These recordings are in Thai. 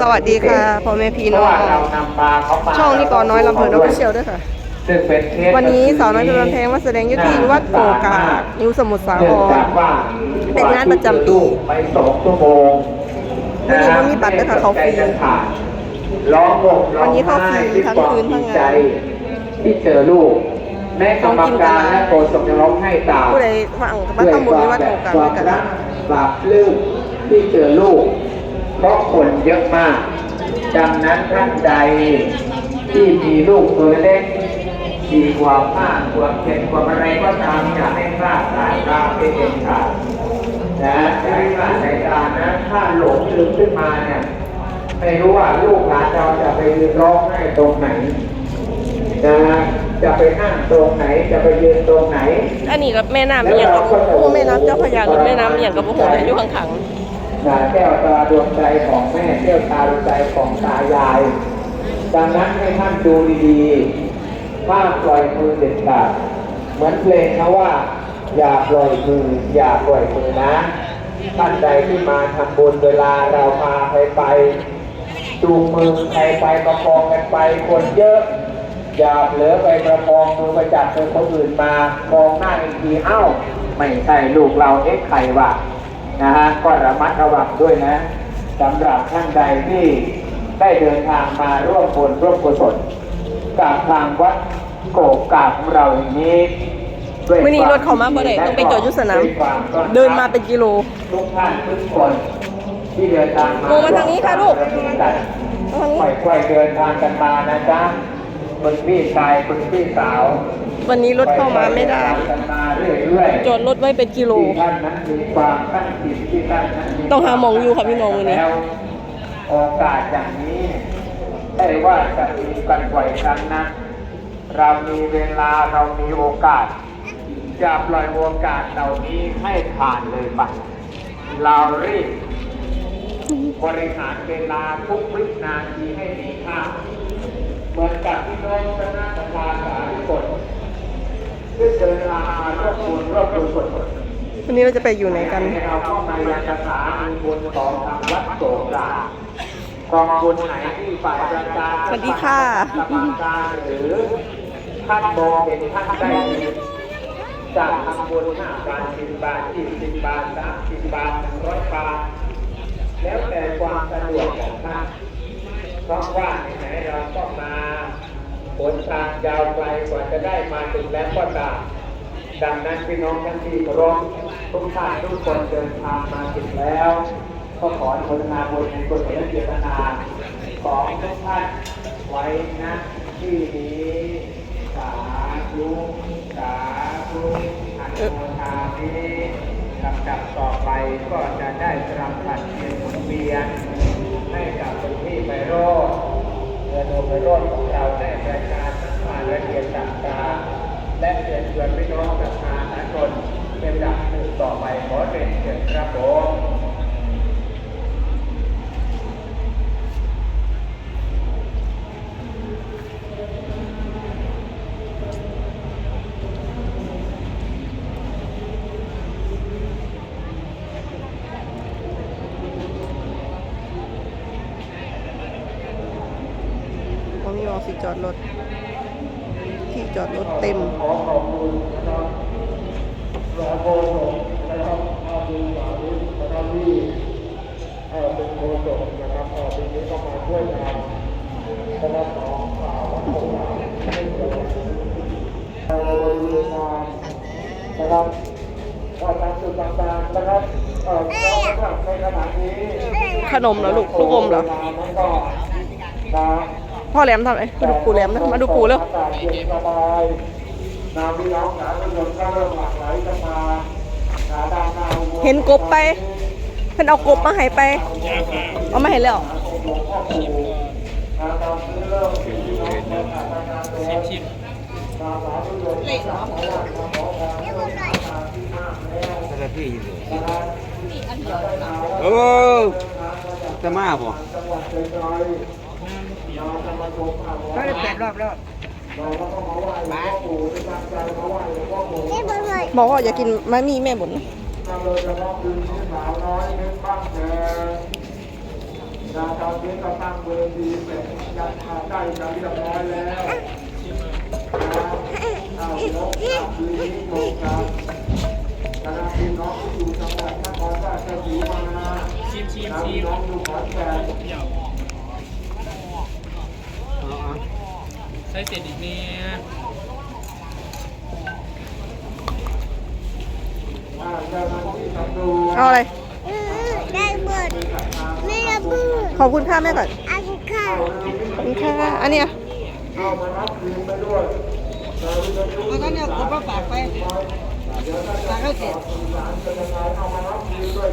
สวัสดีค่ะพ่อแม่พี่เพน้อราะงว่าเรานำปลาเขามาช่องนี้ก่อนน้อยลำเพลินออฟฟิเชียลด้วยค่ะซึ่งเป็นเทปวันนี้สาวน้อยเพลินแพงมาแสดงอยุที่วัดโกกานิวสมุทรสาคเนื่องรจากว่าเป็นงานประจำปีไปสองชั่วโมงวันนี้มันมีบัตรด้วยค่ะเขาฟรีใจจะขาดร้องห่มร้องวันนี้เขาฟรีไห้ด้วยทั้งความคืนทั้งดีงานใจที่เจอลูกแม่กรรมการและโฆษกยังร้องไห้ตามผู้ใดฟังมาทำบุญที่วัดโกกาด้วยกันรักปราบปลื้มที่เจอลูก เพราะคนเยอะมาก ดังนั้นท่านใดที่มีลูกตัวเล็กดีกว่าผ้าขวบเจ็ดขวบอะไรก็ตามอย่าให้พลาดสายตาเป็นเด็ดขาดนะอย่าให้พลาดสายตานะถ้าหลงลืมขึ้นมาเนี่ยไม่รู้ว่าลูกหลานเราจะไปยืนร้องไห้ตรงไหนนะจะไปนั่งตรงไหนจะไปยืนตรงไหน อันนี้กับแม่น้ำอหย่างกับโอ้แม่น้ำเจ้าพระยาหรือแม่น้ำอหย่างกับโอ้โหอยู่ข้างนะ แก้วตาดวงใจของแม่แก้วตาดวงใจของตายาย ดังนั้นให้ท่านดูดีๆห้ามปล่อยมือเด็ดขาดเหมือนเพลงเขาว่า อย่าปล่อยมืออย่าปล่อยมือนะท่านใดที่มาทำบุญเวลาเราพาใครไปจูงมือใครไปประคองกันไปคนเยอะ อย่าเผลอไปประคองมือประจับมือคนอื่นมามองหน้าอีกทีเอ้า ไม่ใช่ลูกเราเอ๊ะใครวะ นะฮะก็ระมัดระวังด้วยนะสำหรับท่านใดที่ได้เดินทางมาร่วมบุญร่วมกุศลกับทางวัดโกกกาบของเราอย่างนี้ด้วยๆมื่อนี้รถเขามาบ่ได้ต้องไปจอดอยุสนามด้วยควต้อรับเดินมาเป็นกิโลทุกท่านทุกคนที่เดินทางมาโมมาทางนี้ค่ะลูกร่วมบุญกันทางนี้ค่อยๆเดินทางกันมานะจ๊ะคุณพี่ชายคุณพี่สาว วันนี้รถเข้ามาไม่ได้ จอดรถไว้เป็นกิโล ต้องหาหมองอยู่ค่ะพี่น้องวันนี้โอกาสอย่างนี้ได้ว่าจะมีกันบ่อยครั้งนะเรามีเวลาเรามีโอกาสจะปล่อยโอกาสเหล่านี้ให้ผ่านเลยไปเรารีบบริหารเวลาทุกวินาทีให้มีค่าเหมือนกับที่น้องคณะประธานสาธุชนที่เดินทางมาร่วมบุญร่ วมกุศลวันนี้เราจะไปอยู่ไหนกันเราเข้ามายังสถานบุญของทางวัดโสกากองบุญไหนที่ฝ่ายประการสวัสดีค่ะกรรมการหรือท่านมองเห็นท่านได้ดีจากทำบุญห้าบาทสิบบาทยี่สิบบาทสามสิบบาทหนึ่งร้อยบาทแล้วแต่ความสะดวกของท่านเพราะว่าไหนๆเราก็มา ผลทางยาวไกลกว่าจะได้มาถึงแล้วก็ตามดังนั้นพี่น้องทั้งที่เคารพทุกท่านทุกคนเดินทางมาถึงแล้ว ก็ขอโมทนาบุญในกุศลและเจตนาของทุกท่านไว้นะที่นี้สาธุสาธุอนุโมทานี้ลำดับต่อไปก็จะได้สลับผัดเปลี่ยนหมุนเวียนให้กับคนที่ไปโรดเรือโดไปโรดขอดรายการทั้งผ่านละเอียดต่างๆ และเชิญชวนพี่น้องประชาชนเป็นดับหนึ่งต่อไปขอเรียนเชิญครับผมมีมองสิจอดรถ จอดรถเต็มขอขอบคุณนะครับรองโฆษกนะครับอาดูสาธุนะครับที่เอ่อเป็นะครับเอ่อปีนี้ก็มาช่วยงานนะครับของข่าววัดโพธิ์ให้เกิดในบริเวณงานนะครับเอ่อตามจุดต่านะครับเอ่อก็สำหรับในขณะนี้ขนมเหรอลูกลูกอมเหรอ พ่อแหลมทำไมมาดูปูแหลมนะมาดูปูแล้วอากาศเย็นสบายน้ำพี่น้องสาธุชนก็เริ่มหลั่งไหลกันมาหาดาวนาอุโมงค์เห็นกบไปเพิ่นเอากบมาให้ไปเอามาให้แล้วหลวงพ่อปู่นะตอนนี้เริ่มพี่น้องเริ่มหาทางการแล้วนาสาธุชนก็กราบขอไหว้ขอพรเพื่อหาทางที่มากแล้วแต่ละพี่อยู่เลยนะครับโอ้จะมาบ่ จังหวัดเชียงรายเราจะมาชมข่าวก็ได้แปดรอบแล้วเราก็ต้องมาไหว้หลวงพ่อปู่ด้วยตั้งใจมาไหว้หลวงพ่อปู่บอกว่าอยากกินมะมี่แม่บุญเราเลยจะมอบคืนที่สาวน้อยเพชรบ้านแพงนะตอนนี้ก็ตั้งเวทีเป็นยังทำได้กันเรียบร้อยแล้วนะเอาลบภาพดีนี้ลงกันนะครับพี่น้องที่อยู่จังหวัดนครราชสีมาชิมชิมชิมน้องอยู่ขอนแก่น ใช้เสร็จอีกเนี่ยอ่าเจ้าหน้าที่ตำรวจเอาอะไร ได้หมดไม่ระเบิดขอบคุณค่าแม่ก่อนอันค่ะขอบคุณค่าอันเนี้ยเอามารับคืนไปด้วยเราจะรู้แล้วก็เนี่ยผมก็ฝากไปฝากให้เสร็จหลานจะยังไงเอามารับคืนด้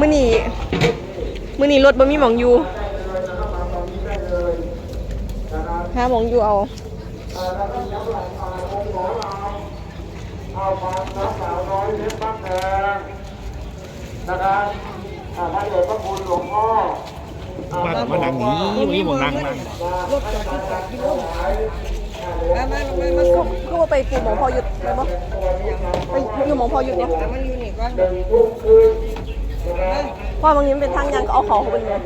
มันจะตัดซื้อแบบจะเพื่อนจะมาทำบุญกันอ่ามารับได้มื้อนี้มื้อนี้รถบ่มีหมองอยู่เลยนะครับมาตอนนี้ได้เลยนะครับหาหมองอยู่เอาอ่าแล้วก็ย้ำหลังอ่าองค์หมอเราเอามาน้ำสาวน้อยเล็กบ้างแดงนะครับอ่าพระเดชพระคุณหลวงพ่ออ่าบ้านมาดังนี้มีหมองนั่งนั่งรถจอดที่จอดที่รถหายมามามามาส่งคือว่าไปปูหมองพอหยุดไปบ่ไปอยู่หมองพอหยุดเนี่ยแต่มันอยู่นี่ก่อน เพราะบางทีมันเป็นทางยังก็เอาเขาเขาไปเลย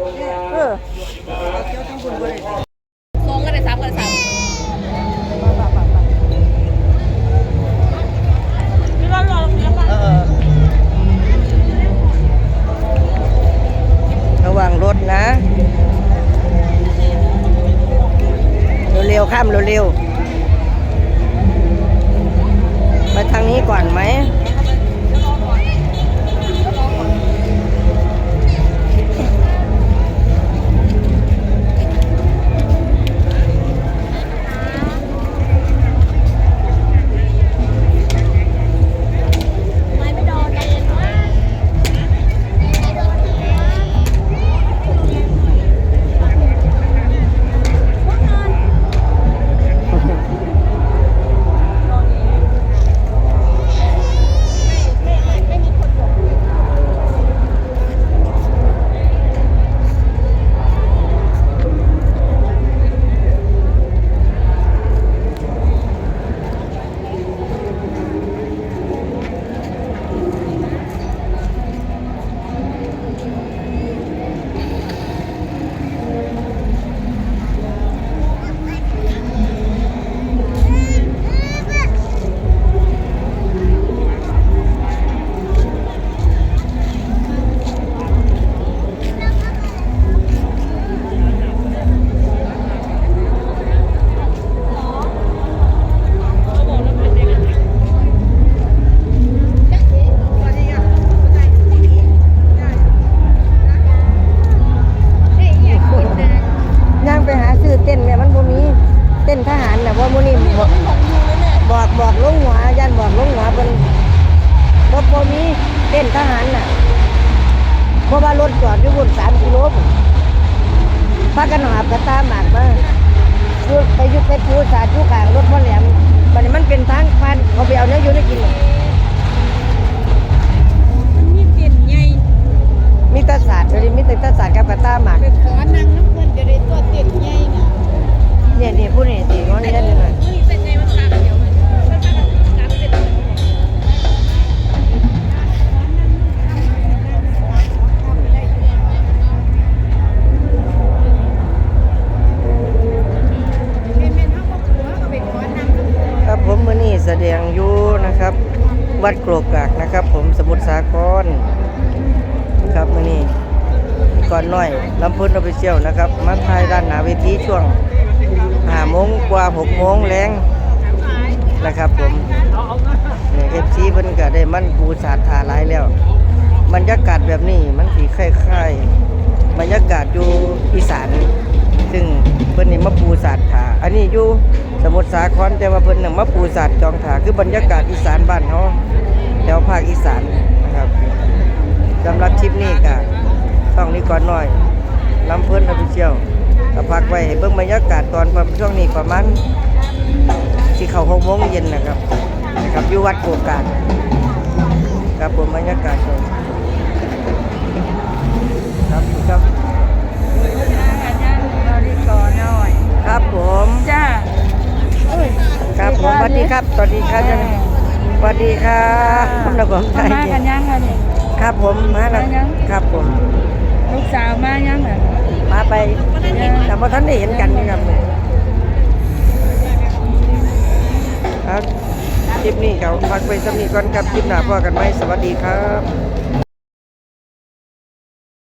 เออ เกี่ยวทั้งบุญบริษัาหมากมาอยู่ไปอยู่ไปปูสาดอยู่ข้างรถพ่อแหลมบัดนี้มันเป็นทางผ่านเขาไปเอาเนื้ออยู่ได้กินน่ะมันมีเตียนใหญ่มีแตาศาสตร์เดี๋ยวนี้มีแต่ตาศาสตร์กับกระตาหมากไปขอนั่งน้ำเพิ่นจะได้ตัวเตียนใหญ่น่ะเนี่ยนี่ผู้นี่สิงอนเรียนเลยหน่อยนี่เป็นไวัดโกรกกากนะครับ ผมสมุทรสาครครับมื้อนี้ก่อนหน่อยลำพูนออฟฟิเชียลนะครับ มาถ่ายด้านหน้าเวทีช่วง5โมงกว่า6โมงแรงนะครับผมเนี่ย FC เพิ่นก็ได้มันปูสาดทาหลายแล้ว บรรยากาศแบบนี้มันสิคล้ายๆบรรยากาศอยู่อีสาน ซึ่ง เพิ่นนี่มาปูสาดถาอันนี้อยู่สมุทรสาครแต่ว่าเพิ่นน่ะมาปูสาดจองถาคือบรรยากาศอีสานบ้านเฮาแถวภาคอีสานนะครับสำหรับคลิปนี้ก็ช่องนี้ก่อนหน่อยลำเพิ่นออฟฟิเชียลก็พักไว้ให้เบิ่งบรรยากาศตอนประช่วงนี้ประมาณที่เข้า6โมงเย็นนะครับนะครับอยู่วัดโกกากครับผมบรรยากาศครับครับ ครับผมจ้าครับผมสวัสดีครับสวัสดีครับสวัสดีครับนักผมไทยมากันยังคะนี่ครับผมมาแล้วมายังครับผม ลูกสาวมายังเหรอมาไปแต่ว่าท่านได้เห็นกันนี่ครับครับคลิปนี้เขาพักไปสำนีก่อนครับคลิปหน้าพ่อกันไหมสวัสดีครับ